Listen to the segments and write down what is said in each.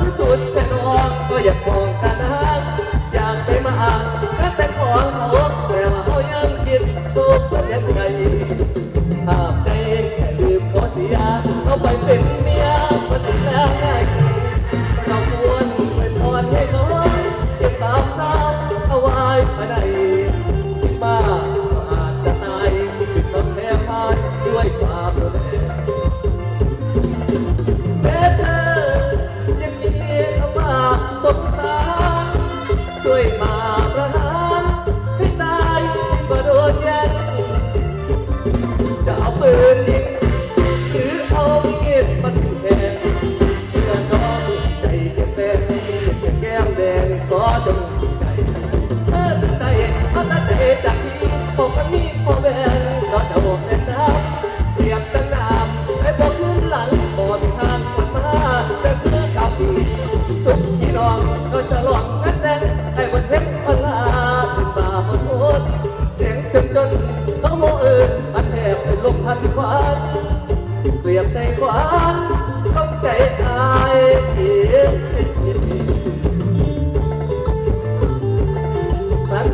ที่สุดเป็นน้องก็อยากมองกันฮักอยากไปมาอ่านก็แต่ของเขาแต่ว่าเขายังคิดตัวคนยังไงห้ามใจแค่ลืมขอเสียเขาไปเป็นเมีย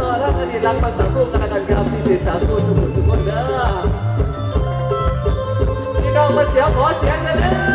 ต่อรักอดีรักมาสังคมกันกันครับที่เสียสามคนสมุนทุกคนเด้อพี่น้อมาเสียขอเสียงเลย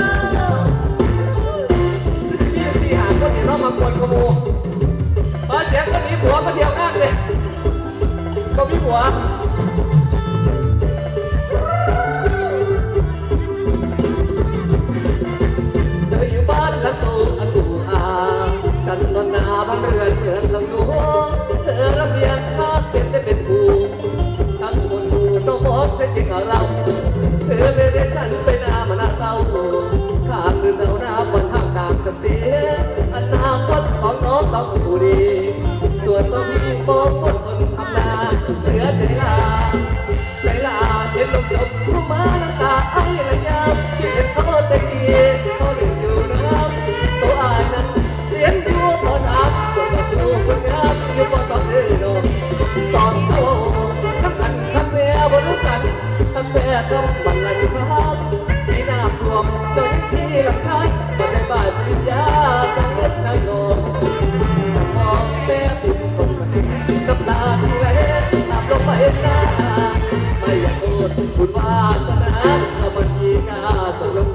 falou.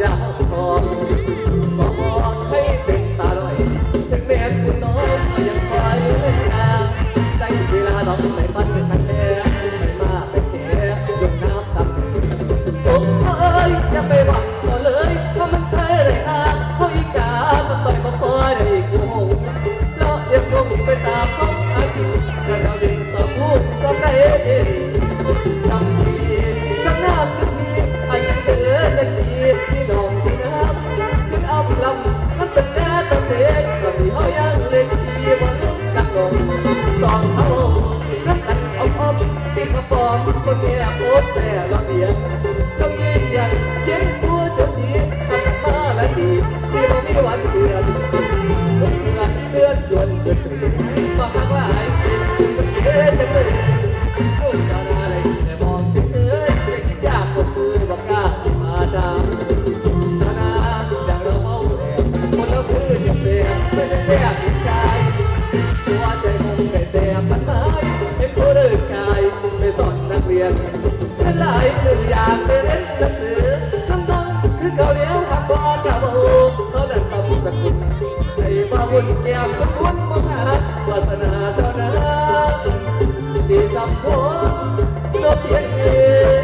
ยังองบองให้เป็นตาลอยถึงแม้คุณน้อยยังคอเล่นงานใจเวลาดอกไม่พันนทันแท้ไม่มาเปแค่ยกน้ำตักอ้ยอย่ไปหวัง นึ่งอยากเรียนหนังสือทั้งทั้งคือเก่าเลี้ยวทำบ่จะบ่หูเขาดันตำสกุลใจบาวุ่แก้มคนวุ่มหารัวาสนาเท่านั้นดีสำคัญเราเพีย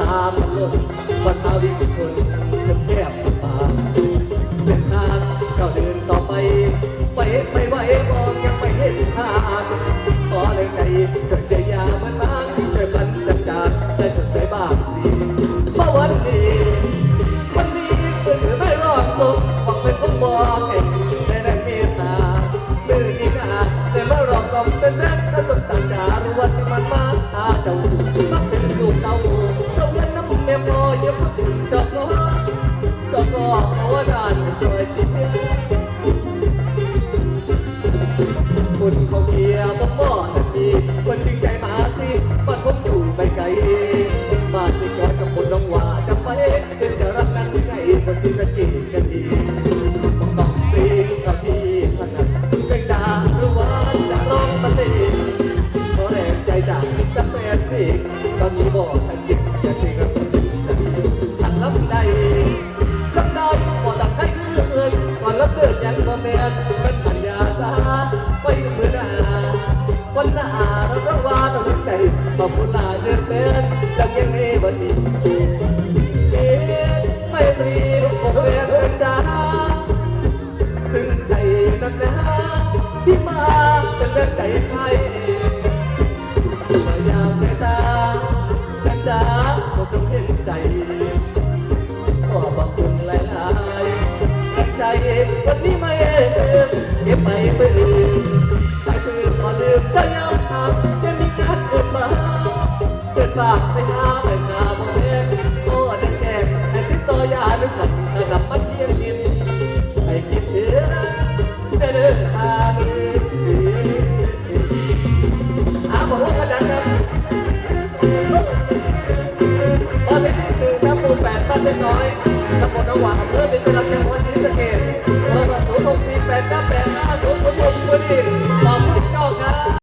ตามันหล่นวันอาวิชนจนแก้มปากเส้นทางเราเดินต่อไป ไปไปไหวมองยังไม่เห็นทางขอแรงใจช่วยเชียร์ยามันบ้างช่วยพันจักจากได้สดใสบ้างสิเพราะวันนี้วันนี้เพื่อนไม่รอดตกหวังเป็นคนบอกเห็นได้แรงเมตตามือที่นาแต่เมื่อรอกกองเป็นแม่ก็ต้องสั่งจารู้ว่าที่มันมาหาเจ้า ด่านเขาเกียร์บ่บ่ทันทีคนจริงใจมาสิบ้านผมอยู่ไปไกลบ้านที่ก่อนกับคนน้องว่าจะไปเป็นจะรักกันไงก็สิสกิกันดีต้องต้องตีกับพี่ขนาดเป็นดาหรือว่าจะร้องมาสิขอแรงใจจากจะแฟนสิตอนนี้บอกทันยินจะสิ นเป็นปัญญาสาไปเหมือนอาวันอาเราต้องว่าต้องใจบอกคุณลาเดินเป็นจังยังมีวันนี้ เก็บไปเปืนไปปืนก่อนลืมก็ยังทำจะมีการเกิดมาเกิดฝากไปหาไปหาโมเดลโอ้แดงแดงไอ้ที่ต่อยาลึกขับระดับมันเทียมดินให้คิดถึงจะเดินทางอาบอกว่ากันครับบ้านเลขที่หนึ่งครับปูแปดบ้านเล็กน้อยตำบลระหว่างอำเภอเป็นกำลังจังวัดศรีสเกษ